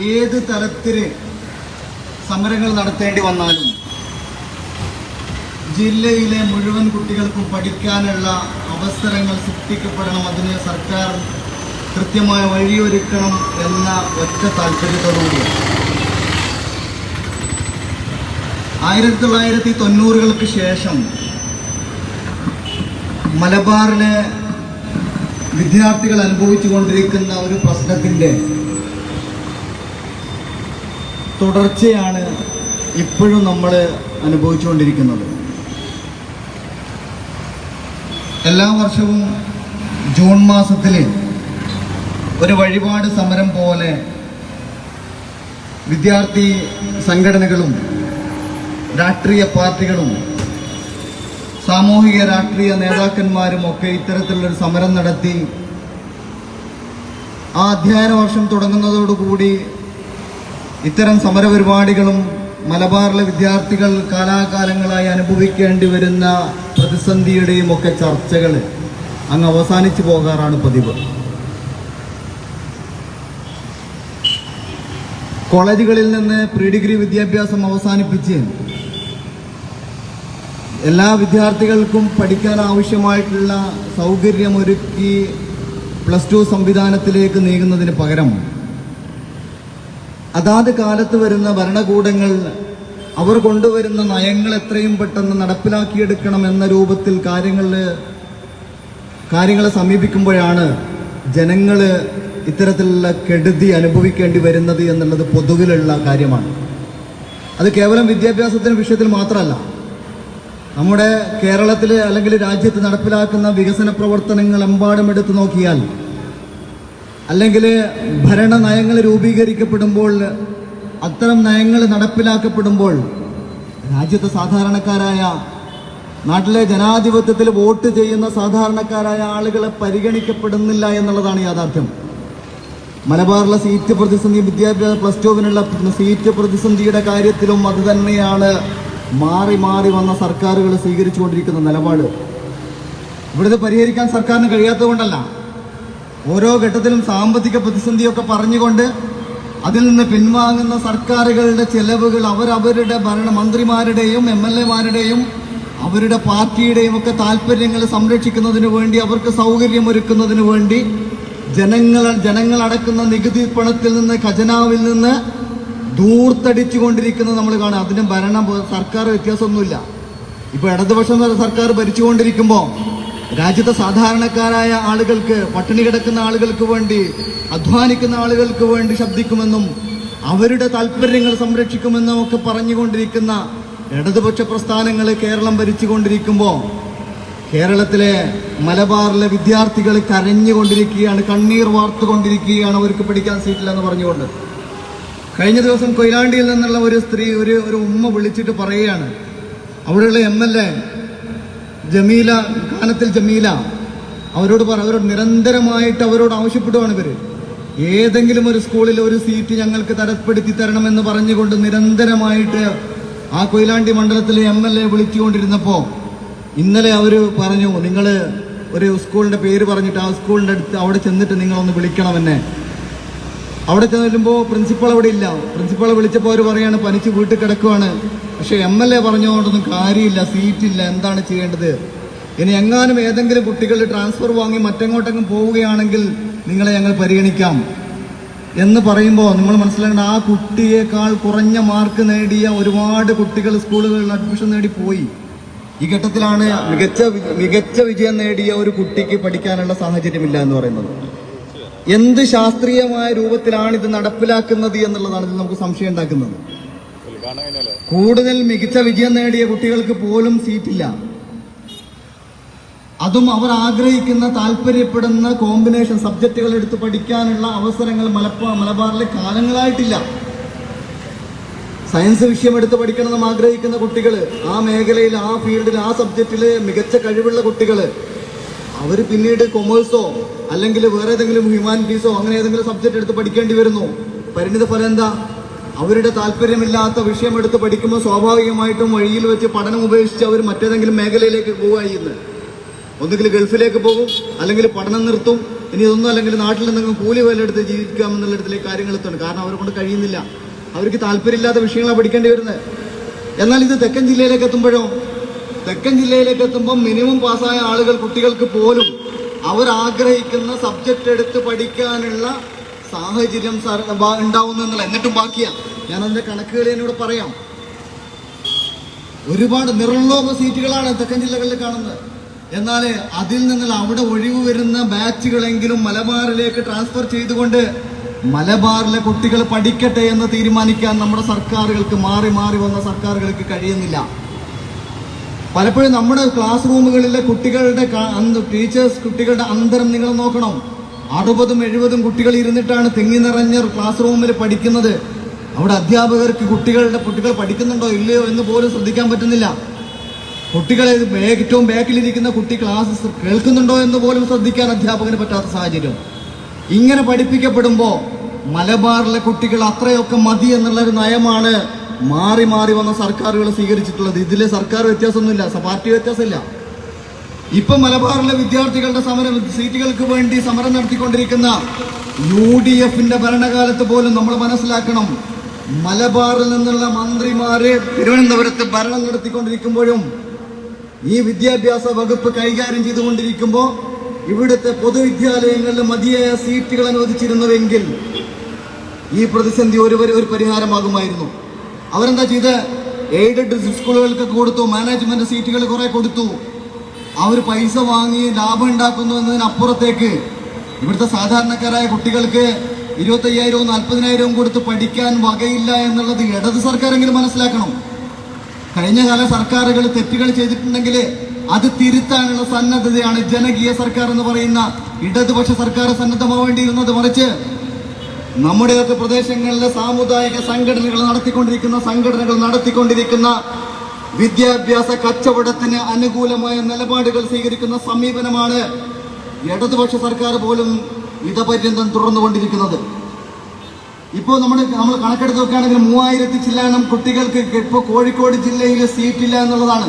ഏത് തലത്തിൽ സമരങ്ങൾ നടത്തേണ്ടി വന്നാലും ജില്ലയിലെ മുഴുവൻ കുട്ടികൾക്കും പഠിക്കാനുള്ള അവസരങ്ങൾ സൃഷ്ടിക്കപ്പെടണം. അതിന് സർക്കാർ കൃത്യമായ വഴിയൊരുക്കണം എന്ന ഒറ്റ താല്പര്യത്തോടുകൂടിയാണ് ആയിരത്തി തൊള്ളായിരത്തി തൊണ്ണൂറുകൾക്ക് ശേഷം മലബാറിലെ വിദ്യാർത്ഥികൾ അനുഭവിച്ചു കൊണ്ടിരിക്കുന്ന ഒരു പ്രശ്നത്തിന്റെ തുടർച്ചയാണ് ഇപ്പോഴും നമ്മൾ അനുഭവിച്ചുകൊണ്ടിരിക്കുന്നത്. എല്ലാ വർഷവും ജൂൺ മാസത്തിൽ ഒരു വഴിപാട് സമരം പോലെ വിദ്യാർത്ഥി സംഘടനകളും രാഷ്ട്രീയ പാർട്ടികളും സാമൂഹിക രാഷ്ട്രീയ നേതാക്കന്മാരും ഒക്കെ ഇത്തരത്തിലുള്ളൊരു സമരം നടത്തി ആ അധ്യയന വർഷം തുടങ്ങുന്നതോടുകൂടി ഇത്തരം സമരപരിപാടികളും മലബാറിലെ വിദ്യാർത്ഥികൾ കാലാകാലങ്ങളായി അനുഭവിക്കേണ്ടി വരുന്ന പ്രതിസന്ധിയുടെയും ഒക്കെ ചർച്ചകൾ അങ്ങ് അവസാനിച്ചു പോകാറാണ് പതിവ്. കോളേജുകളിൽ നിന്ന് പ്രീ ഡിഗ്രി വിദ്യാഭ്യാസം അവസാനിപ്പിച്ച് എല്ലാ വിദ്യാർത്ഥികൾക്കും പഠിക്കാൻ ആവശ്യമായിട്ടുള്ള സൗകര്യമൊരുക്കി പ്ലസ് ടു സംവിധാനത്തിലേക്ക് നീങ്ങുന്നതിന് പകരം അതാത് കാലത്ത് വരുന്ന ഭരണകൂടങ്ങൾ അവർ കൊണ്ടുവരുന്ന നയങ്ങൾ എത്രയും പെട്ടെന്ന് നടപ്പിലാക്കിയെടുക്കണം എന്ന രൂപത്തിൽ കാര്യങ്ങൾ കാര്യങ്ങളെ സമീപിക്കുമ്പോഴാണ് ജനങ്ങൾ ഇത്തരത്തിലുള്ള കെടുതി അനുഭവിക്കേണ്ടി വരുന്നത് എന്നുള്ളത് പൊതുവിലുള്ള കാര്യമാണ്. അത് കേവലം വിദ്യാഭ്യാസത്തിന് വിഷയത്തിൽ മാത്രമല്ല. നമ്മുടെ കേരളത്തിൽ അല്ലെങ്കിൽ രാജ്യത്ത് നടപ്പിലാക്കുന്ന വികസന പ്രവർത്തനങ്ങൾ എമ്പാടും എടുത്തു നോക്കിയാൽ അല്ലെങ്കിൽ ഭരണ നയങ്ങൾ രൂപീകരിക്കപ്പെടുമ്പോൾ അത്തരം നയങ്ങൾ നടപ്പിലാക്കപ്പെടുമ്പോൾ രാജ്യത്തെ സാധാരണക്കാരായ നാട്ടിലെ ജനാധിപത്യത്തിൽ വോട്ട് ചെയ്യുന്ന സാധാരണക്കാരായ ആളുകളെ പരിഗണിക്കപ്പെടുന്നില്ല എന്നുള്ളതാണ് യാഥാർത്ഥ്യം. മലബാറിലെ സീറ്റ് പ്രതിസന്ധി വിദ്യാഭ്യാസ പ്ലസ് ടുവിനുള്ള സീറ്റ് പ്രതിസന്ധിയുടെ കാര്യത്തിലും അത് തന്നെയാണ് മാറി മാറി വന്ന സർക്കാരുകൾ സ്വീകരിച്ചുകൊണ്ടിരിക്കുന്ന നിലപാട്. ഇവിടുത്തെ പരിഹരിക്കാൻ സർക്കാരിന് കഴിയാത്തത് കൊണ്ടല്ല ഓരോ ഘട്ടത്തിലും സാമ്പത്തിക പ്രതിസന്ധിയൊക്കെ പറഞ്ഞുകൊണ്ട് അതിൽ നിന്ന് പിൻവാങ്ങുന്ന സർക്കാരുകളുടെ ചെലവുകൾ അവരവരുടെ ഭരണ മന്ത്രിമാരുടെയും എം എൽ എമാരുടെയും അവരുടെ പാർട്ടിയുടെയും ഒക്കെ താല്പര്യങ്ങൾ സംരക്ഷിക്കുന്നതിന് വേണ്ടി അവർക്ക് സൗകര്യമൊരുക്കുന്നതിന് വേണ്ടി ജനങ്ങൾ ജനങ്ങൾ അടക്കുന്ന നികുതി പണത്തിൽ നിന്ന് ഖജനാവിൽ നിന്ന് ദൂർത്തടിച്ചു കൊണ്ടിരിക്കുന്നത് നമ്മൾ കാണാം അതിന് ഭരണ സർക്കാർ വ്യത്യാസമൊന്നുമില്ല. ഇപ്പൊ ഇടതുപക്ഷം സർക്കാർ ഭരിച്ചുകൊണ്ടിരിക്കുമ്പോൾ രാജ്യത്തെ സാധാരണക്കാരായ ആളുകൾക്ക് പട്ടിണി കിടക്കുന്ന ആളുകൾക്ക് വേണ്ടി അധ്വാനിക്കുന്ന ആളുകൾക്ക് വേണ്ടി ശബ്ദിക്കുമെന്നും അവരുടെ താല്പര്യങ്ങൾ സംരക്ഷിക്കുമെന്നും ഒക്കെ പറഞ്ഞുകൊണ്ടിരിക്കുന്ന ഇടതുപക്ഷ പ്രസ്ഥാനങ്ങൾ കേരളം ഭരിച്ചുകൊണ്ടിരിക്കുമ്പോൾ കേരളത്തിലെ മലബാറിലെ വിദ്യാർത്ഥികൾ കരഞ്ഞുകൊണ്ടിരിക്കുകയാണ് കണ്ണീർ വാർത്തുകൊണ്ടിരിക്കുകയാണ് അവർക്ക് പഠിക്കാൻ സീറ്റില്ല സീറ്റില്ലെന്ന് പറഞ്ഞുകൊണ്ട്. കഴിഞ്ഞ ദിവസം കൊയിലാണ്ടിയിൽ നിന്നുള്ള ഒരു സ്ത്രീ ഒരു ഒരു ഉമ്മ വിളിച്ചിട്ട് പറയുകയാണ്. അവിടെയുള്ള M L A Jameela Kanathil Jameela. അവരോട് പറ അവരോട് നിരന്തരമായിട്ട് അവരോട് ആവശ്യപ്പെടുവാണ് ഇവർ. ഏതെങ്കിലും ഒരു സ്കൂളിൽ ഒരു സീറ്റ് ഞങ്ങൾക്ക് തരപ്പെടുത്തി തരണമെന്ന് പറഞ്ഞുകൊണ്ട് നിരന്തരമായിട്ട് ആ കൊയിലാണ്ടി മണ്ഡലത്തിലെ എം എൽ എ വിളിച്ചുകൊണ്ടിരുന്നപ്പോ ഇന്നലെ അവർ പറഞ്ഞു നിങ്ങൾ ഒരു സ്കൂളിന്റെ പേര് പറഞ്ഞിട്ട് ആ സ്കൂളിന്റെ അടുത്ത് അവിടെ ചെന്നിട്ട് നിങ്ങളൊന്ന് വിളിക്കണം എന്നെ അവിടെ ചെല്ലുമ്പോൾ പ്രിൻസിപ്പൾ അവിടെ ഇല്ല. പ്രിൻസിപ്പളെ വിളിച്ചപ്പോൾ അവർ പറയാണ് പനിച്ച് വീട്ടിൽ കിടക്കുവാണ്. പക്ഷേ എം എൽ എ പറഞ്ഞുകൊണ്ടൊന്നും കാര്യമില്ല സീറ്റില്ല എന്താണ് ചെയ്യേണ്ടത്? ഇനി എങ്ങാനും ഏതെങ്കിലും കുട്ടികൾ ട്രാൻസ്ഫർ വാങ്ങി മറ്റെങ്ങോട്ടെങ്കിലും പോവുകയാണെങ്കിൽ നിങ്ങളെ ഞങ്ങൾ പരിഗണിക്കാം എന്ന് പറയുമ്പോൾ നിങ്ങൾ മനസ്സിലാക്കേണ്ട ആ കുട്ടിയേക്കാൾ കുറഞ്ഞ മാർക്ക് നേടിയ ഒരുപാട് കുട്ടികൾ സ്കൂളുകളിൽ അഡ്മിഷൻ നേടി പോയി. ഈ ഘട്ടത്തിലാണ് മികച്ച മികച്ച വിജയം നേടിയ ഒരു കുട്ടിക്ക് പഠിക്കാനുള്ള സാഹചര്യമില്ല എന്ന് പറയുന്നത്. എന്ത് ശാസ്ത്രീയമായ രൂപത്തിലാണ് ഇത് നടപ്പിലാക്കുന്നത് എന്നുള്ളതാണ് ഇത് നമുക്ക് സംശയം ഉണ്ടാക്കുന്നത്. കൂടുതൽ മികച്ച വിജയം നേടിയ കുട്ടികൾക്ക് പോലും സീറ്റില്ല. അതും അവർ ആഗ്രഹിക്കുന്ന താല്പര്യപ്പെടുന്ന കോമ്പിനേഷൻ സബ്ജക്റ്റുകൾ എടുത്ത് പഠിക്കാനുള്ള അവസരങ്ങൾ മലപ്പുറം മലബാറിലെ കാലങ്ങളായിട്ടില്ല. സയൻസ് വിഷയം എടുത്ത് പഠിക്കണമെന്ന് ആഗ്രഹിക്കുന്ന കുട്ടികൾ ആ മേഖലയിൽ ആ ഫീൽഡിൽ ആ സബ്ജക്റ്റിൽ മികച്ച കഴിവുള്ള കുട്ടികൾ അവർ പിന്നീട് കൊമേഴ്സോ അല്ലെങ്കിൽ വേറെ ഏതെങ്കിലും ഹ്യൂമാനിറ്റീസോ അങ്ങനെ ഏതെങ്കിലും സബ്ജക്റ്റ് എടുത്ത് പഠിക്കേണ്ടി വരുന്നു. പരിണിത ഫലം എന്താ? അവരുടെ താല്പര്യമില്ലാത്ത വിഷയം എടുത്ത് പഠിക്കുമ്പോൾ സ്വാഭാവികമായിട്ടും വഴിയിൽ വെച്ച് പഠനം ഉപേക്ഷിച്ച് അവർ മറ്റേതെങ്കിലും മേഖലയിലേക്ക് പോവുകയായി ഇന്ന് ഒന്നുകിൽ ഗൾഫിലേക്ക് പോകും അല്ലെങ്കിൽ പഠനം നിർത്തും. ഇനി ഇതൊന്നും അല്ലെങ്കിൽ നാട്ടിൽ നിന്നെങ്കിലും കൂലി വില എടുത്ത് ജീവിക്കാം എന്നുള്ളിടത്തിലേക്ക് കാര്യങ്ങൾ എത്തണം കാരണം അവരെ കൊണ്ട് കഴിയുന്നില്ല. അവർക്ക് താല്പര്യമില്ലാത്ത വിഷയങ്ങളാണ് പഠിക്കേണ്ടി വരുന്നത്. എന്നാൽ ഇത് തെക്കൻ ജില്ലയിലേക്ക് എത്തുമ്പോഴോ? തെക്കൻ ജില്ലയിലേക്ക് എത്തുമ്പോൾ മിനിമം പാസ്സായ ആളുകൾ കുട്ടികൾക്ക് പോലും അവർ ആഗ്രഹിക്കുന്ന സബ്ജക്റ്റ് എടുത്ത് പഠിക്കാനുള്ള സാഹചര്യം ഉണ്ടാവുന്നില്ല എന്നിട്ടും ബാക്കിയാ. ഞാൻ അതിന്റെ കണക്കുകൾ എന്നോട് പറയാം. ഒരുപാട് നിർലോക സീറ്റുകളാണ് തെക്കൻ ജില്ലകളിൽ കാണുന്നത്. എന്നാൽ അതിൽ നിന്നുള്ള അവിടെ ഒഴിവ് വരുന്ന ബാച്ചുകളെങ്കിലും മലബാറിലേക്ക് ട്രാൻസ്ഫർ ചെയ്തുകൊണ്ട് മലബാറിലെ കുട്ടികൾ പഠിക്കട്ടെ എന്ന് തീരുമാനിക്കാൻ നമ്മുടെ സർക്കാരുകൾക്ക് മാറി മാറി വന്ന സർക്കാരുകൾക്ക് കഴിയുന്നില്ല. പലപ്പോഴും നമ്മുടെ ക്ലാസ് റൂമുകളിലെ കുട്ടികളുടെ ടീച്ചേഴ്സ് കുട്ടികളുടെ അന്തരം നിങ്ങൾ നോക്കണം. അറുപതും എഴുപതും കുട്ടികൾ ഇരുന്നിട്ടാണ് തിങ്ങി നിറഞ്ഞ ക്ലാസ് റൂമിൽ പഠിക്കുന്നത്. അവിടെ അധ്യാപകർക്ക് കുട്ടികളുടെ കുട്ടികൾ പഠിക്കുന്നുണ്ടോ ഇല്ലയോ എന്ന് പോലും ശ്രദ്ധിക്കാൻ പറ്റുന്നില്ല. കുട്ടികളെ ഏറ്റവും ബാക്കിലിരിക്കുന്ന കുട്ടി ക്ലാസ് കേൾക്കുന്നുണ്ടോ എന്ന് പോലും ശ്രദ്ധിക്കാൻ അധ്യാപകന് പറ്റാത്ത സാഹചര്യം. ഇങ്ങനെ പഠിപ്പിക്കപ്പെടുമ്പോൾ മലബാറിലെ കുട്ടികൾ അത്രയൊക്കെ മതി എന്നുള്ളൊരു നയമാണ് മാറി മാറി വന്ന സർക്കാരുകൾ സ്വീകരിച്ചിട്ടുള്ളത്. ഇതിലെ സർക്കാർ വ്യത്യാസമൊന്നുമില്ല. പാർട്ടി വ്യത്യാസമില്ല. ഇപ്പൊ മലബാറിലെ വിദ്യാർത്ഥികളുടെ സമരം സീറ്റുകൾക്ക് വേണ്ടി സമരം നടത്തിക്കൊണ്ടിരിക്കുന്ന യു ഡി എഫിന്റെ ഭരണകാലത്ത് പോലും നമ്മൾ മനസ്സിലാക്കണം. മലബാറിൽ നിന്നുള്ള മന്ത്രിമാര് തിരുവനന്തപുരത്ത് ഭരണം നടത്തിക്കൊണ്ടിരിക്കുമ്പോഴും ഈ വിദ്യാഭ്യാസ വകുപ്പ് കൈകാര്യം ചെയ്തുകൊണ്ടിരിക്കുമ്പോൾ ഇവിടുത്തെ പൊതുവിദ്യാലയങ്ങളിൽ മതിയായ സീറ്റുകൾ അനുവദിച്ചിരുന്നുവെങ്കിൽ ഈ പ്രതിസന്ധി ഒരു പരിഹാരമാകുമായിരുന്നു. അവരെന്താ ചെയ്ത്? എയ്ഡഡ് സ്കൂളുകൾക്ക് കൊടുത്തു മാനേജ്മെന്റ് സീറ്റുകൾ കുറെ കൊടുത്തു. അവർ പൈസ വാങ്ങി ലാഭം ഉണ്ടാക്കുന്നു എന്നതിനപ്പുറത്തേക്ക് ഇവിടുത്തെ സാധാരണക്കാരായ കുട്ടികൾക്ക് ഇരുപത്തയ്യായിരവും നാൽപ്പതിനായിരവും കൊടുത്ത് പഠിക്കാൻ വകയില്ല എന്നുള്ളത് ഇടത് സർക്കാരെങ്കിലും മനസ്സിലാക്കണം. കഴിഞ്ഞ കാല സർക്കാരുകൾ തെറ്റുകൾ ചെയ്തിട്ടുണ്ടെങ്കിൽ അത് തിരുത്താനുള്ള സന്നദ്ധതയാണ് ജനകീയ സർക്കാർ എന്ന് പറയുന്ന ഇടതുപക്ഷ സർക്കാർ സന്നദ്ധമാവേണ്ടിയിരുന്നത് മറിച്ച് നമ്മുടെയൊക്കെ പ്രദേശങ്ങളിലെ സാമുദായിക സംഘടനകൾ നടത്തിക്കൊണ്ടിരിക്കുന്ന സംഘടനകൾ നടത്തിക്കൊണ്ടിരിക്കുന്ന വിദ്യാഭ്യാസ കച്ചവടത്തിന് അനുകൂലമായ നിലപാടുകൾ സ്വീകരിക്കുന്ന സമീപനമാണ് ഇടതുപക്ഷ സർക്കാർ പോലും ഇതപര്യന്തം തുടർന്നുകൊണ്ടിരിക്കുന്നത് ഇപ്പോൾ നമ്മൾ നമ്മൾ കണക്കെടുത്ത് നോക്കുകയാണെങ്കിൽ മൂവായിരത്തി ചില്ലാനം കുട്ടികൾക്ക് ഇപ്പോൾ കോഴിക്കോട് ജില്ലയിൽ സീറ്റില്ല എന്നുള്ളതാണ്.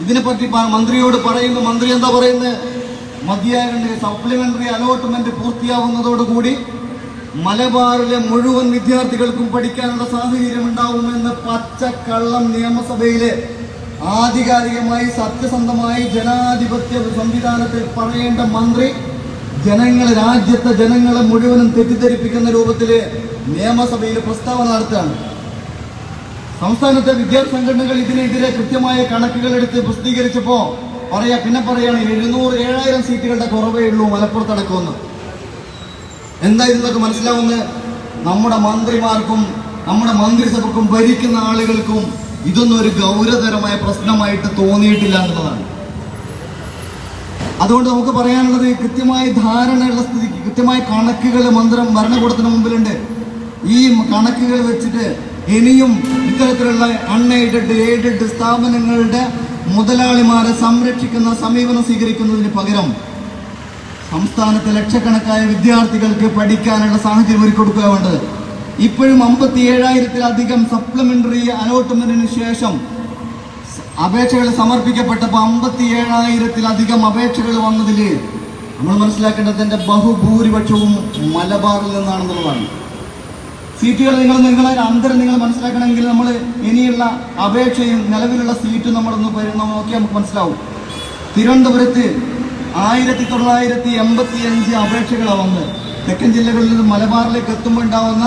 ഇതിനെപ്പറ്റി മന്ത്രിയോട് പറയുമ്പോൾ മന്ത്രി എന്താ പറയുന്നത്? മതിയായ സപ്ലിമെന്ററി അലോട്ട്മെന്റ് പൂർത്തിയാവുന്നതോടുകൂടി മലബാറിലെ മുഴുവൻ വിദ്യാർത്ഥികൾക്കും പഠിക്കാനുള്ള സാഹചര്യം ഉണ്ടാവുമെന്ന് പച്ചക്കള്ളം നിയമസഭയിലെ ആധികാരികമായി സത്യസന്ധമായി ജനാധിപത്യ സംവിധാനത്തിൽ പറയേണ്ട മന്ത്രി ജനങ്ങളെ രാജ്യത്തെ ജനങ്ങളെ മുഴുവനും തെറ്റിദ്ധരിപ്പിക്കുന്ന രൂപത്തിൽ നിയമസഭയിൽ പ്രസ്താവന നടത്തുകയാണ്. സംസ്ഥാനത്തെ വിദ്യാർത്ഥി സംഘടനകൾ ഇതിനെതിരെ കൃത്യമായ കണക്കുകൾ എടുത്ത് പ്രസിദ്ധീകരിച്ചപ്പോ പറയാ പിന്നെ പറയാണ് എഴുന്നൂറ് ഏഴായിരം സീറ്റുകളുടെ കുറവേ ഉള്ളൂ മലപ്പുറത്ത് അടക്കമെന്ന്. എന്താ ഇതിന്നൊക്കെ മനസ്സിലാവുന്നത് നമ്മുടെ മന്ത്രിമാർക്കും നമ്മുടെ മന്ത്രിസഭക്കും ഭരിക്കുന്ന ആളുകൾക്കും ഇതൊന്നും ഒരു ഗൗരവതരമായ പ്രശ്നമായിട്ട് തോന്നിയിട്ടില്ല എന്നുള്ളതാണ്. അതുകൊണ്ട് നമുക്ക് പറയാനുള്ളത് കൃത്യമായ ധാരണയുള്ള സ്ഥിതിക്ക് കൃത്യമായ കണക്കുകൾ മന്ത്രം ഭരണകൂടത്തിന് മുമ്പിലുണ്ട്. ഈ കണക്കുകൾ വെച്ചിട്ട് ഇനിയും ഇത്തരത്തിലുള്ള അൺഎയ്ഡഡ് എയ്ഡഡ് സ്ഥാപനങ്ങളുടെ മുതലാളിമാരെ സംരക്ഷിക്കുന്ന സമീപനം സ്വീകരിക്കുന്നതിന് പകരം സംസ്ഥാനത്തെ ലക്ഷക്കണക്കായ വിദ്യാർത്ഥികൾക്ക് പഠിക്കാനുള്ള സാഹചര്യം ഒരുക്കി കൊടുക്കുക വേണ്ടത് ഇപ്പോഴും അമ്പത്തി ഏഴായിരത്തിലധികം സപ്ലിമെന്ററി അലോട്ട്മെന്റിന് ശേഷം അപേക്ഷകൾ സമർപ്പിക്കപ്പെട്ടപ്പോൾ അമ്പത്തി ഏഴായിരത്തിലധികം അപേക്ഷകൾ വന്നതിൽ നമ്മൾ മനസ്സിലാക്കേണ്ടതിന്റെ ബഹുഭൂരിപക്ഷവും മലബാറിൽ നിന്നാണെന്നുള്ളതാണ്. സീറ്റുകൾ നിങ്ങൾ നിങ്ങളെ അന്തരം നിങ്ങൾ മനസ്സിലാക്കണമെങ്കിൽ നമ്മൾ ഇനിയുള്ള അപേക്ഷയും നിലവിലുള്ള സീറ്റും നമ്മളൊന്ന് പരി- നമുക്ക് മനസ്സിലാവും. തിരുവനന്തപുരത്ത് ആയിരത്തി തൊള്ളായിരത്തി എൺപത്തി അഞ്ച് അപേക്ഷകളാണ് വന്നത്. തെക്കൻ ജില്ലകളിൽ നിന്ന് മലബാറിലേക്ക് എത്തുമ്പോൾ ഉണ്ടാവുന്ന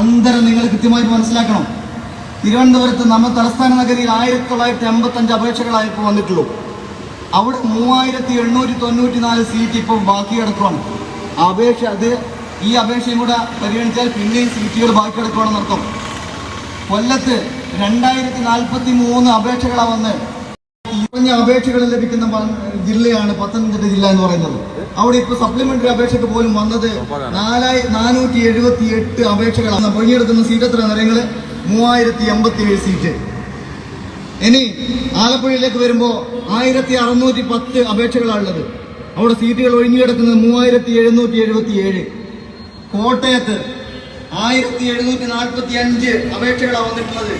അന്തരം നിങ്ങൾ കൃത്യമായിട്ട് മനസ്സിലാക്കണം. തിരുവനന്തപുരത്ത് നമ്മൾ തലസ്ഥാന നഗരിയിൽ ആയിരത്തി തൊള്ളായിരത്തി എൺപത്തി അഞ്ച് അപേക്ഷകളായിപ്പോൾ വന്നിട്ടുള്ളൂ. അവിടെ മൂവായിരത്തി എണ്ണൂറ്റി തൊണ്ണൂറ്റി നാല് സീറ്റ് ഇപ്പോൾ ബാക്കി കിടക്കുവാണ്. അപേക്ഷ അത് ഈ അപേക്ഷയും കൂടെ പരിഗണിച്ചാൽ പിന്നെയും സീറ്റുകൾ ബാക്കി കിടക്കുവാണെന്ന് അർത്ഥം കൊല്ലത്ത് രണ്ടായിരത്തി നാൽപ്പത്തി മൂന്ന് അപേക്ഷകളാണ് വന്ന് കുറഞ്ഞ അപേക്ഷകൾ ലഭിക്കുന്ന ജില്ലയാണ് പത്തനംതിട്ട ജില്ല എന്ന് പറയുന്നത്. അവിടെ ഇപ്പൊ സപ്ലിമെന്ററി അപേക്ഷയ്ക്ക് പോലും വന്നത് നാലായി നാനൂറ്റി എഴുപത്തി എട്ട് അപേക്ഷകളാണ്. പൊങ്ങിയെടുക്കുന്ന സീറ്റ് എത്ര നിറയങ്ങൾ മൂവായിരത്തി എൺപത്തി ഏഴ് സീറ്റ് ഇനി ആലപ്പുഴയിലേക്ക് വരുമ്പോൾ ആയിരത്തി അറുന്നൂറ്റി പത്ത് അപേക്ഷകളാണുള്ളത് അവിടെ സീറ്റുകൾ ഒഴിഞ്ഞു കിടക്കുന്നത് മൂവായിരത്തി എഴുന്നൂറ്റി എഴുപത്തി ഏഴ് കോട്ടയത്ത് ആയിരത്തി എഴുന്നൂറ്റി നാൽപ്പത്തി അഞ്ച് അപേക്ഷകളാണ് വന്നിട്ടുള്ളത്.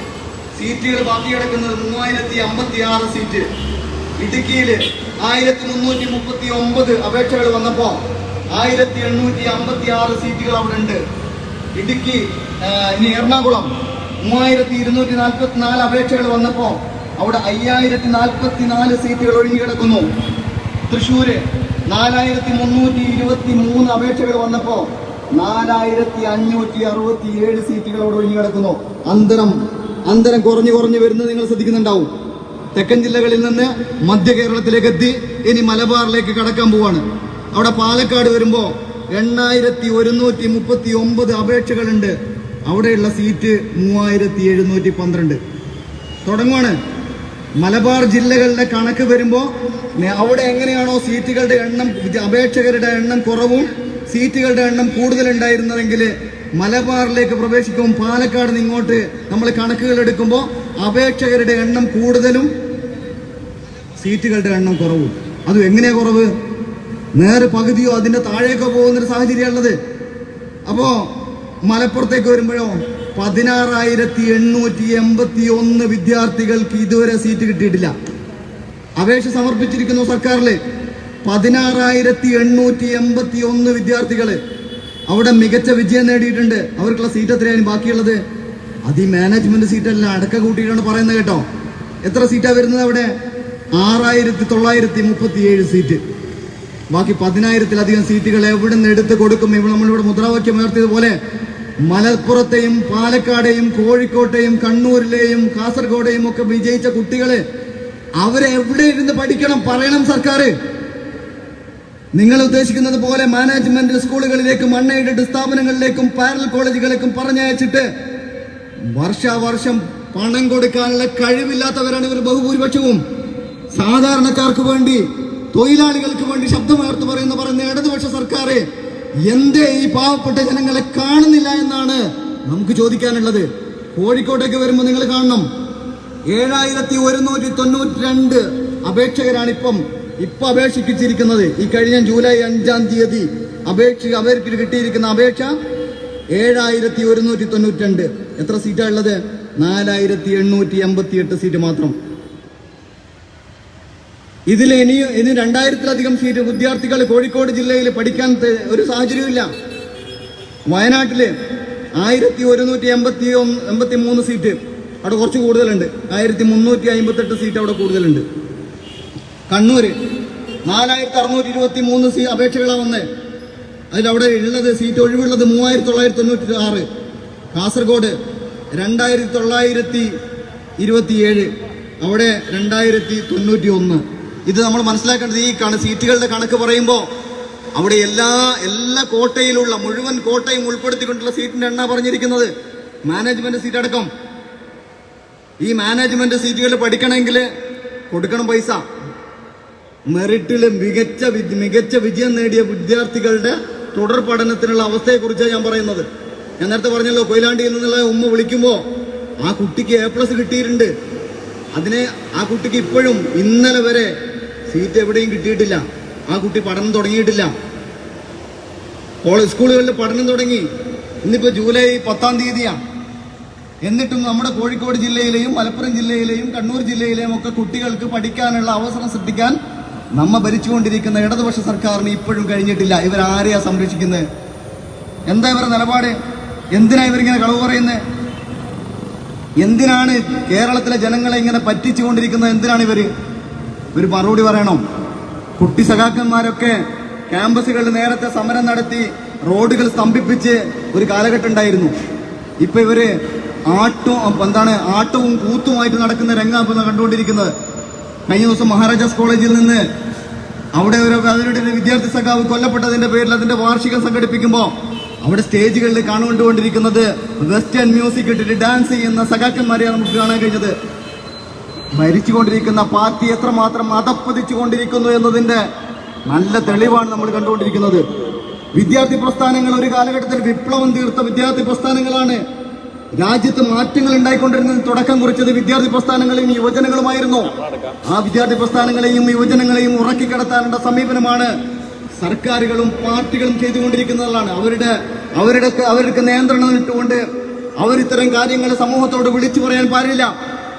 സീറ്റുകൾ ബാക്കി കിടക്കുന്നത് മൂവായിരത്തി അമ്പത്തി ആറ് സീറ്റ്. ഇടുക്കിയിൽ ആയിരത്തി മുന്നൂറ്റി മുപ്പത്തി ഒമ്പത് അപേക്ഷകൾ വന്നപ്പോൾ ആയിരത്തി എണ്ണൂറ്റി അമ്പത്തി ആറ് സീറ്റുകൾ അവിടെ ഉണ്ട് ഇടുക്കി ഇനി എറണാകുളം മൂവായിരത്തി ഇരുന്നൂറ്റി നാൽപ്പത്തി നാല് അപേക്ഷകൾ വന്നപ്പോൾ അവിടെ അയ്യായിരത്തി നാൽപ്പത്തി നാല് സീറ്റുകൾ ഒഴിഞ്ഞു കിടക്കുന്നു. തൃശ്ശൂര് നാലായിരത്തി മുന്നൂറ്റി ഇരുപത്തി മൂന്ന് അപേക്ഷകൾ വന്നപ്പോൾ നാലായിരത്തി അഞ്ഞൂറ്റി അറുപത്തി ഏഴ് സീറ്റുകൾ അവിടെ ഒഴിഞ്ഞു കിടക്കുന്നു. അന്തരം അന്തരം കുറഞ്ഞു കുറഞ്ഞു വരുന്നത് നിങ്ങൾ ശ്രദ്ധിക്കുന്നുണ്ടാവും. തെക്കൻ ജില്ലകളിൽ നിന്ന് മധ്യ കേരളത്തിലേക്ക് എത്തി ഇനി മലബാറിലേക്ക് കടക്കാൻ പോവാണ്. അവിടെ പാലക്കാട് വരുമ്പോൾ എണ്ണായിരത്തി ഒരുന്നൂറ്റി മുപ്പത്തി ഒമ്പത് അപേക്ഷകളുണ്ട്. അവിടെയുള്ള സീറ്റ് മൂവായിരത്തി എഴുന്നൂറ്റി പന്ത്രണ്ട് തുടങ്ങുവാണ്. മലബാർ ജില്ലകളുടെ കണക്ക് വരുമ്പോൾ അവിടെ എങ്ങനെയാണോ സീറ്റുകളുടെ എണ്ണം അപേക്ഷകരുടെ എണ്ണം കുറവും സീറ്റുകളുടെ എണ്ണം കൂടുതലുണ്ടായിരുന്നതെങ്കിൽ മലബാറിലേക്ക് പ്രവേശിക്കും. പാലക്കാട് നിന്ന് ഇങ്ങോട്ട് നമ്മൾ കണക്കുകൾ എടുക്കുമ്പോൾ അപേക്ഷകരുടെ എണ്ണം കൂടുതലും സീറ്റുകളുടെ എണ്ണം കുറവും. അതും എങ്ങനെയാ കുറവ്? നേരെ പകുതിയോ അതിന്റെ താഴേക്കോ പോകുന്നൊരു സാഹചര്യമുള്ളത് അപ്പോൾ മലപ്പുറത്തേക്ക് വരുമ്പോഴോ പതിനാറായിരത്തി എണ്ണൂറ്റി എൺപത്തി ഒന്ന് വിദ്യാർത്ഥികൾക്ക് ഇതുവരെ സീറ്റ് കിട്ടിയിട്ടില്ല. അപേക്ഷ സമർപ്പിച്ചിരിക്കുന്നു സർക്കാരിൽ പതിനാറായിരത്തി എണ്ണൂറ്റി എൺപത്തി ഒന്ന് വിദ്യാർത്ഥികൾ. അവിടെ മികച്ച വിജയം നേടിയിട്ടുണ്ട്. അവർക്കുള്ള സീറ്റ് എത്രയാണ് ബാക്കിയുള്ളത്? അത് ഈ മാനേജ്മെന്റ് സീറ്റല്ല അടക്ക കൂട്ടിയിട്ടാണ് പറയുന്നത് കേട്ടോ. എത്ര സീറ്റാ വരുന്നത് അവിടെ? ആറായിരത്തി തൊള്ളായിരത്തി മുപ്പത്തി ഏഴ് സീറ്റ് ബാക്കി പതിനായിരത്തിലധികം സീറ്റുകൾ എവിടെ നിന്ന് എടുത്ത് കൊടുക്കും? ഇവിടെ നമ്മളിവിടെ മുദ്രാവാക്യം ഉയർത്തിയതുപോലെ മലപ്പുറത്തെയും പാലക്കാടെയും കോഴിക്കോട്ടെയും കണ്ണൂരിലെയും കാസർഗോഡെയും ഒക്കെ വിജയിച്ച കുട്ടികൾ അവരെ എവിടെ ഇരുന്ന് പഠിക്കണം? പറയണം സർക്കാർ നിങ്ങൾ ഉദ്ദേശിക്കുന്നത് പോലെ മാനേജ്മെന്റ് സ്കൂളുകളിലേക്കും അൺഎയ്ഡഡ് സ്ഥാപനങ്ങളിലേക്കും പാരൽ കോളേജുകളിലേക്കും പറഞ്ഞയച്ചിട്ട് വർഷാവർഷം പണം കൊടുക്കാനുള്ള കഴിവില്ലാത്തവരാണ് ഇവർ ബഹുഭൂരിപക്ഷവും. സാധാരണക്കാർക്ക് വേണ്ടി തൊഴിലാളികൾക്ക് വേണ്ടി ശബ്ദമുയർത്തു പറയുന്ന പറയുന്ന ഇടതുപക്ഷ സർക്കാർ എന്തേ ഈ പാവപ്പെട്ട ജനങ്ങളെ കാണുന്നില്ല എന്നാണ് നമുക്ക് ചോദിക്കാനുള്ളത്. കോഴിക്കോട്ടേക്ക് വരുമ്പോൾ നിങ്ങൾ കാണണം. ഏഴായിരത്തി ഒരുന്നൂറ്റി തൊണ്ണൂറ്റി രണ്ട് അപേക്ഷകരാണ് ഇപ്പം അപേക്ഷിച്ചിരിക്കുന്നത് ഈ കഴിഞ്ഞ ജൂലൈ അഞ്ചാം തീയതി അപേക്ഷ അവർക്ക് കിട്ടിയിരിക്കുന്ന അപേക്ഷ ഏഴായിരത്തി ഒരുന്നൂറ്റി തൊണ്ണൂറ്റി രണ്ട് എത്ര സീറ്റാ ഉള്ളത്? നാലായിരത്തി എണ്ണൂറ്റി എൺപത്തി എട്ട് സീറ്റ് മാത്രം. ഇതിൽ ഇനി ഇനി രണ്ടായിരത്തിലധികം സീറ്റ് വിദ്യാർത്ഥികൾ കോഴിക്കോട് ജില്ലയിൽ പഠിക്കാൻ ഒരു സാഹചര്യമില്ല വയനാട്ടിൽ ആയിരത്തി ഒരുന്നൂറ്റി എൺപത്തി എൺപത്തി മൂന്ന് സീറ്റ് അവിടെ കുറച്ച് കൂടുതലുണ്ട്. ആയിരത്തി മുന്നൂറ്റി അമ്പത്തെട്ട് സീറ്റ് അവിടെ കൂടുതലുണ്ട്. കണ്ണൂര്. നാലായിരത്തി അറുന്നൂറ്റി ഇരുപത്തി മൂന്ന് സീ അപേക്ഷകളാണ് വന്നത് അതിലവിടെ ഉള്ളത് സീറ്റ് ഒഴിവുള്ളത് മൂവായിരത്തി തൊള്ളായിരത്തി തൊണ്ണൂറ്റി ആറ് കാസർഗോഡ് രണ്ടായിരത്തി തൊള്ളായിരത്തി ഇരുപത്തിയേഴ് അവിടെ രണ്ടായിരത്തി തൊണ്ണൂറ്റി ഒന്ന് ഇത് നമ്മൾ മനസ്സിലാക്കേണ്ടത് ഈ കണ സീറ്റുകളുടെ കണക്ക് പറയുമ്പോൾ അവിടെ എല്ലാ എല്ലാ കോട്ടയിലുള്ള മുഴുവൻ കോട്ടയും ഉൾപ്പെടുത്തിക്കൊണ്ടുള്ള സീറ്റിന്റെ എണ്ണ പറഞ്ഞിരിക്കുന്നത്. മാനേജ്മെന്റ് സീറ്റ് അടക്കം ഈ മാനേജ്മെന്റ് സീറ്റുകൾ പഠിക്കണമെങ്കിൽ കൊടുക്കണം പൈസ. മെറിറ്റിൽ മികച്ച മികച്ച വിജയം നേടിയ വിദ്യാർത്ഥികളുടെ തുടർ പഠനത്തിനുള്ള അവസ്ഥയെക്കുറിച്ചാണ് ഞാൻ പറയുന്നത്. ഞാൻ നേരത്തെ പറഞ്ഞല്ലോ കൊയിലാണ്ടിയിൽ നിന്നുള്ള ഉമ്മ വിളിക്കുമ്പോൾ ആ കുട്ടിക്ക് എ പ്ലസ് കിട്ടിയിട്ടുണ്ട്. അതിനെ ആ കുട്ടിക്ക് ഇപ്പോഴും ഇന്നലെ വരെ സീറ്റ് എവിടെയും കിട്ടിയിട്ടില്ല. ആ കുട്ടി പഠനം തുടങ്ങിയിട്ടില്ല. കോളേജ് സ്കൂളുകളിൽ പഠനം തുടങ്ങി. ഇന്നിപ്പോൾ ജൂലൈ പത്താം തീയതിയാണ്. എന്നിട്ടും നമ്മുടെ കോഴിക്കോട് ജില്ലയിലെയും മലപ്പുറം ജില്ലയിലെയും കണ്ണൂർ ജില്ലയിലെയും ഒക്കെ കുട്ടികൾക്ക് പഠിക്കാനുള്ള അവസരം സൃഷ്ടിക്കാൻ നമ്മ ഭരിച്ചുകൊണ്ടിരിക്കുന്ന ഇടതുപക്ഷ സർക്കാരിന് ഇപ്പോഴും കഴിഞ്ഞിട്ടില്ല. ഇവർ ആരെയാ സംരക്ഷിക്കുന്നത് എന്താ ഇവരുടെ നിലപാട്? എന്തിനാ ഇവരിങ്ങനെ കളവ് പറയുന്നത് എന്തിനാണ് കേരളത്തിലെ ജനങ്ങളെ ഇങ്ങനെ പറ്റിച്ചുകൊണ്ടിരിക്കുന്നത്? എന്തിനാണ് ഇവർ ഒരു മറുപടി പറയണം. കുട്ടി സഖാക്കന്മാരൊക്കെ ക്യാമ്പസുകളിൽ നേരത്തെ സമരം നടത്തി റോഡുകൾ സ്തംഭിപ്പിച്ച് ഒരു കാലഘട്ടം ഉണ്ടായിരുന്നു. ഇപ്പൊ ഇവർ ആട്ടും എന്താണ് ആട്ടവും കൂത്തുമായിട്ട് നടക്കുന്ന രംഗം കണ്ടുകൊണ്ടിരിക്കുന്നത്. കഴിഞ്ഞ ദിവസം മഹാരാജാസ് കോളേജിൽ നിന്ന് അവിടെ ഒരു അവരുടെ വിദ്യാർത്ഥി സഖാവ് കൊല്ലപ്പെട്ടതിന്റെ പേരിൽ അതിന്റെ വാർഷികം സംഘടിപ്പിക്കുമ്പോൾ അവിടെ സ്റ്റേജുകളിൽ കാണുകൊണ്ടുകൊണ്ടിരിക്കുന്നത് വെസ്റ്റേൺ മ്യൂസിക് ഇട്ടിട്ട് ഡാൻസ് ചെയ്യുന്ന സഖാക്കന്മാരെയാണ് നമുക്ക് കാണാൻ കഴിഞ്ഞത്. ഭരിച്ചുകൊണ്ടിരിക്കുന്ന പാർട്ടി എത്രമാത്രം അതപ്പതിച്ചുകൊണ്ടിരിക്കുന്നു എന്നതിന്റെ നല്ല തെളിവാണ് നമ്മൾ കണ്ടുകൊണ്ടിരിക്കുന്നത്. വിദ്യാർത്ഥി പ്രസ്ഥാനങ്ങൾ ഒരു കാലഘട്ടത്തിൽ വിപ്ലവം തീർത്ത വിദ്യാർത്ഥി പ്രസ്ഥാനങ്ങളാണ്. രാജ്യത്ത് മാറ്റങ്ങൾ ഉണ്ടായിക്കൊണ്ടിരുന്നതിന് തുടക്കം കുറിച്ചത് വിദ്യാർത്ഥി പ്രസ്ഥാനങ്ങളെയും യുവജനങ്ങളുമായിരുന്നു. ആ വിദ്യാർത്ഥി പ്രസ്ഥാനങ്ങളെയും യുവജനങ്ങളെയും ഉറക്കിക്കിടത്താനുള്ള സമീപനമാണ് സർക്കാരുകളും പാർട്ടികളും ചെയ്തുകൊണ്ടിരിക്കുന്നതാണ്. അവരുടെ അവരുടെ അവർക്ക് നിയന്ത്രണം ഇട്ടുകൊണ്ട് അവർ ഇത്തരം കാര്യങ്ങൾ സമൂഹത്തോട് വിളിച്ചു പറയാൻ പാടില്ല.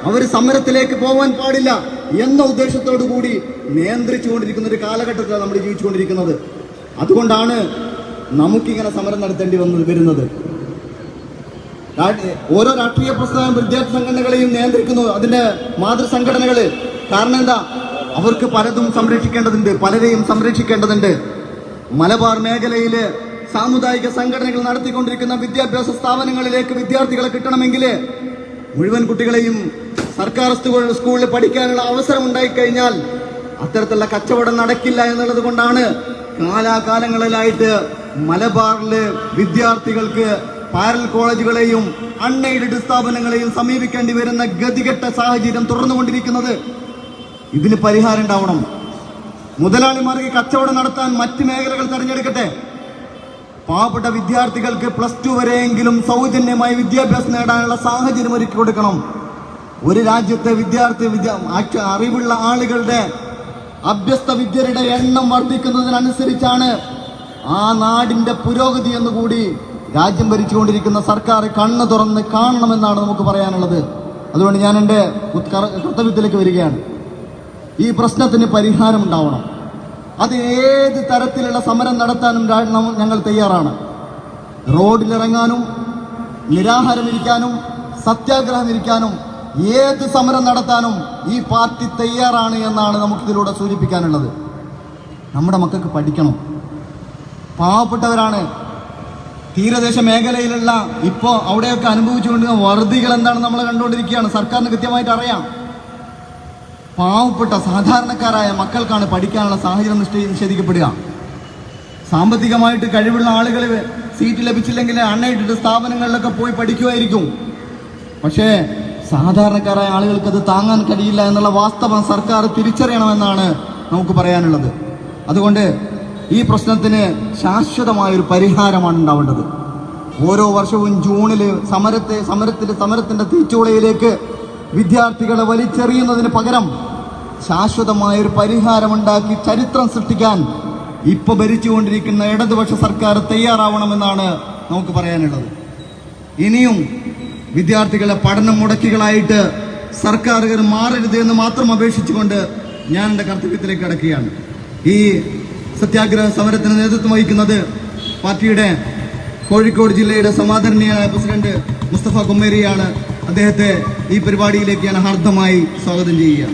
അവർ സമരത്തിലേക്ക് പോകാൻ പാടില്ല എന്ന ഉദ്ദേശത്തോടു കൂടി നിയന്ത്രിച്ചുകൊണ്ടിരിക്കുന്ന ഒരു കാലഘട്ടത്തിലാണ് നമ്മൾ ജീവിച്ചുകൊണ്ടിരിക്കുന്നത്. അതുകൊണ്ടാണ് നമുക്കിങ്ങനെ സമരം നടത്തേണ്ടി വന്നത് വരുന്നത്. ഓരോ രാഷ്ട്രീയ പ്രസ്ഥാനം വിദ്യാർത്ഥി സംഘടനകളെയും നിയന്ത്രിക്കുന്നു. അതിന്റെ മാതൃസംഘടനകൾ. കാരണം എന്താ? അവർക്ക് പലതും സംരക്ഷിക്കേണ്ടതുണ്ട്. പലരെയും സംരക്ഷിക്കേണ്ടതുണ്ട്. മലബാർ മേഖലയിൽ സാമുദായിക സംഘടനകൾ നടത്തിക്കൊണ്ടിരിക്കുന്ന വിദ്യാഭ്യാസ സ്ഥാപനങ്ങളിലേക്ക് വിദ്യാർത്ഥികളെ കിട്ടണമെങ്കിൽ മുഴുവൻ കുട്ടികളെയും സർക്കാർ സ്കൂളിൽ പഠിക്കാനുള്ള അവസരം ഉണ്ടായിക്കഴിഞ്ഞാൽ അത്തരത്തിലുള്ള കച്ചവടം നടക്കില്ല എന്നുള്ളത് കൊണ്ടാണ് കാലാകാലങ്ങളിലായിട്ട് മലബാറിൽ വിദ്യാർത്ഥികൾക്ക് പാരൽ കോളേജുകളെയും അൺഎയ്ഡഡ് സ്ഥാപനങ്ങളെയും സമീപിക്കേണ്ടി വരുന്ന ഗതികെട്ട സാഹചര്യം തുടർന്നുകൊണ്ടിരിക്കുന്നത്. ഇതിന് പരിഹാരം ഉണ്ടാവണം. മുതലാളിമാർക്ക് കച്ചവടം നടത്താൻ മറ്റ് മേഖലകൾ തിരഞ്ഞെടുക്കട്ടെ. പാവപ്പെട്ട വിദ്യാർത്ഥികൾക്ക് പ്ലസ് ടു വരെയെങ്കിലും സൗജന്യമായി വിദ്യാഭ്യാസം നേടാനുള്ള സാഹചര്യം ഒരുക്കി കൊടുക്കണം. ഒരു രാജ്യത്തെ വിദ്യാർത്ഥി വിദ്യ അറിവുള്ള ആളുകളുടെ അഭ്യസ്ത വിദ്യരുടെ എണ്ണം വർദ്ധിക്കുന്നതിനനുസരിച്ചാണ് ആ നാടിന്റെ പുരോഗതി എന്നുകൂടി രാജ്യം ഭരിച്ചുകൊണ്ടിരിക്കുന്ന സർക്കാർ കണ്ണ് തുറന്ന് കാണണമെന്നാണ് നമുക്ക് പറയാനുള്ളത്. അതുകൊണ്ട് ഞാൻ എന്റെ കർത്തവ്യത്തിലേക്ക് വരികയാണ്. ഈ പ്രശ്നത്തിന് പരിഹാരം ഉണ്ടാവണം അത് ഏത് തരത്തിലുള്ള സമരം നടത്താനും ഞങ്ങൾ തയ്യാറാണ്. റോഡിലിറങ്ങാനും നിരാഹാരം ഇരിക്കാനും സത്യാഗ്രഹം ഇരിക്കാനും ഏത് സമരം നടത്താനും ഈ പാർട്ടി തയ്യാറാണ് എന്നാണ് നമുക്കിതിലൂടെ സൂചിപ്പിക്കാനുള്ളത്. നമ്മുടെ മക്കൾക്ക് പഠിക്കണം. പാവപ്പെട്ടവരാണ് തീരദേശ മേഖലയിലുള്ള ഇപ്പോൾ അവിടെയൊക്കെ അനുഭവിച്ചുകൊണ്ടിരുന്ന വറുതികൾ എന്താണ് നമ്മൾ കണ്ടുകൊണ്ടിരിക്കുകയാണ്. സർക്കാരിന് കൃത്യമായിട്ട് അറിയാം. പാവപ്പെട്ട സാധാരണക്കാരായ മക്കൾക്കാണ് പഠിക്കാനുള്ള സാഹചര്യം നിഷേധിക്കപ്പെടുക. സാമ്പത്തികമായിട്ട് കഴിവുള്ള ആളുകൾ സീറ്റ് ലഭിച്ചില്ലെങ്കിൽ അണ്ണയിട്ടിട്ട് സ്ഥാപനങ്ങളിലൊക്കെ പോയി പഠിക്കുമായിരിക്കും പക്ഷേ സാധാരണക്കാരായ ആളുകൾക്ക് അത് താങ്ങാൻ കഴിയില്ല എന്നുള്ള വാസ്തവം സർക്കാർ തിരിച്ചറിയണമെന്നാണ് നമുക്ക് പറയാനുള്ളത്. അതുകൊണ്ട് ഈ പ്രശ്നത്തിന് ശാശ്വതമായൊരു പരിഹാരമാണ് ഉണ്ടാവേണ്ടത്. ഓരോ വർഷവും ജൂണിൽ സമരത്തെ സമരത്തിന്റെ സമരത്തിന്റെ തീച്ചുളയിലേക്ക് വിദ്യാർത്ഥികളെ വലിച്ചെറിയുന്നതിന് പകരം ശാശ്വതമായൊരു പരിഹാരമുണ്ടാക്കി ചരിത്രം സൃഷ്ടിക്കാൻ ഇപ്പൊ ഭരിച്ചുകൊണ്ടിരിക്കുന്ന ഇടതുപക്ഷ സർക്കാർ തയ്യാറാവണമെന്നാണ് നമുക്ക് പറയാനുള്ളത്. ഇനിയും വിദ്യാർത്ഥികളെ പഠനം മുടക്കികളായിട്ട് സർക്കാരുകൾ മാറരുത് എന്ന് മാത്രം അപേക്ഷിച്ചുകൊണ്ട് ഞാൻ എന്റെ കർത്തവ്യത്തിലേക്ക് കിടക്കുകയാണ്. ഈ സത്യാഗ്രഹ സമരത്തിന് നേതൃത്വം വഹിക്കുന്നത് പാർട്ടിയുടെ കോഴിക്കോട് ജില്ലയുടെ സമാദരണീയനായ പ്രസിഡന്റ് മുസ്തഫ കുമ്മേരിയാണ്. അദ്ദേഹത്തെ ഈ പരിപാടിയിലേക്ക് ഞാൻ ഹാർദമായി സ്വാഗതം ചെയ്യുക.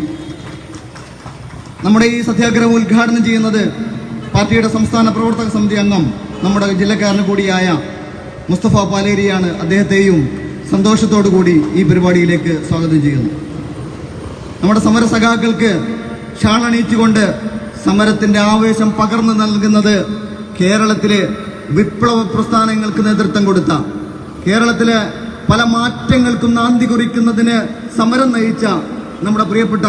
നമ്മുടെ ഈ സത്യാഗ്രഹം ഉദ്ഘാടനം ചെയ്യുന്നത് പാർട്ടിയുടെ സംസ്ഥാന പ്രവർത്തക സമിതി അംഗം നമ്മുടെ ജില്ലക്കാരന് കൂടിയായ മുസ്തഫ പാലേരിയാണ്. അദ്ദേഹത്തെയും സന്തോഷത്തോടു കൂടി ഈ പരിപാടിയിലേക്ക് സ്വാഗതം ചെയ്യുന്നു. നമ്മുടെ സമര സഖാക്കൾക്ക് ഷാൾ അണിയിച്ചുകൊണ്ട് സമരത്തിന്റെ ആവേശം പകർന്നു നൽകുന്നത് കേരളത്തിലെ വിപ്ലവ പ്രസ്ഥാനങ്ങൾക്ക് നേതൃത്വം കൊടുത്ത കേരളത്തിലെ പല മാറ്റങ്ങൾക്കും നാന്തി കുറിക്കുന്നതിന് സമരം നയിച്ച നമ്മുടെ പ്രിയപ്പെട്ട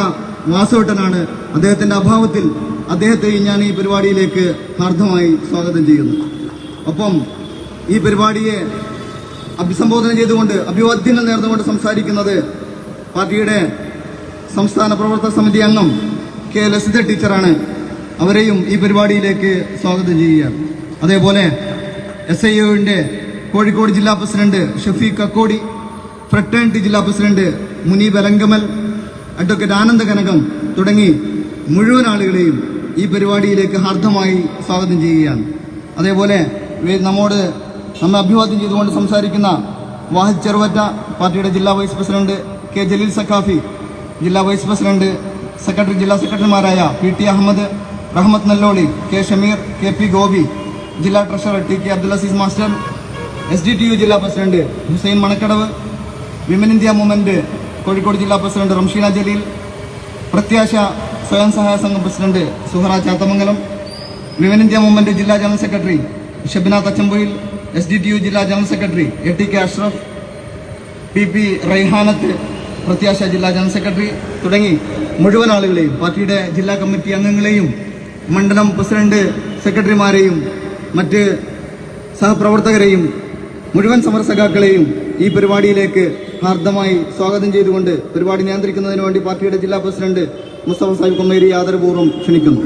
വാസവട്ടനാണ് അദ്ദേഹത്തിന്റെ അഭാവത്തിൽ അദ്ദേഹത്തെ ഞാൻ ഈ പരിപാടിയിലേക്ക് ഹാർദ്ദമായി സ്വാഗതം ചെയ്യുന്നു. ഒപ്പം ഈ പരിപാടിയെ അഭിസംബോധന ചെയ്തുകൊണ്ട് അഭിവാദ്യങ്ങൾ നേർന്നുകൊണ്ട് സംസാരിക്കുന്നത് പാർട്ടിയുടെ സംസ്ഥാന പ്രവർത്തക സമിതി അംഗം കെ. ലസിത ടീച്ചറാണ്. അവരെയും ഈ പരിപാടിയിലേക്ക് സ്വാഗതം ചെയ്യുകയാണ് അതേപോലെ എസ് ഐ കോഴിക്കോട് ജില്ലാ പ്രസിഡന്റ് ഷഫീഖ് കക്കോടി ഫ്രട്ടേണിറ്റി ജില്ലാ പ്രസിഡന്റ് മുനീബ് അലങ്കമൽ അഡ്വക്കേറ്റ് ആനന്ദ കനകം തുടങ്ങി മുഴുവൻ ആളുകളെയും ഈ പരിപാടിയിലേക്ക് ഹാർദ്ദമായി സ്വാഗതം ചെയ്യുകയാണ്. അതേപോലെ നമ്മോട് നമ്മെ അഭിവാദ്യം ചെയ്തുകൊണ്ട് സംസാരിക്കുന്ന വാഹിദ് ചെറുവറ്റ പാർട്ടിയുടെ ജില്ലാ vice president K Jaleel Saqafi ജില്ലാ വൈസ് പ്രസിഡന്റ് സെക്രട്ടറി ജില്ലാ സെക്രട്ടറിമാരായ P T Ahmed Rahmath Nalloli K Shameer K P Gopi ജില്ലാ treasurer T K Abdul Azeez master S D T U ജില്ലാ president Hussain Manakkadavu women India movement Kozhikode ജില്ലാ president Ramsheena Jaleel Prathyasha സ്വയം സഹായ സംഘം president Suhara Chathamangalam women India movement ജില്ലാ general secretary Shabina Thachampoyil S D T U ജില്ലാ general secretary A T K Ashraf P P Raihanath Prathyasha ജില്ലാ general secretary തുടങ്ങി മുഴുവൻ ആളുകളെയും പാർട്ടിയുടെ ജില്ലാ കമ്മിറ്റി അംഗങ്ങളെയും മണ്ഡലം പ്രസിഡന്റ് സെക്രട്ടറിമാരെയും മറ്റ് സഹപ്രവർത്തകരെയും മുഴുവൻ സമരസഖാക്കളെയും ഈ പരിപാടിയിലേക്ക് ഹാർദ്ദമായി സ്വാഗതം ചെയ്തുകൊണ്ട് പരിപാടി നിയന്ത്രിക്കുന്നതിന് വേണ്ടി പാർട്ടിയുടെ ജില്ലാ പ്രസിഡന്റ് മുസ്തഫ സാഹിബ് കൊമ്മേരി ആദരപൂർവം ക്ഷണിക്കുന്നു.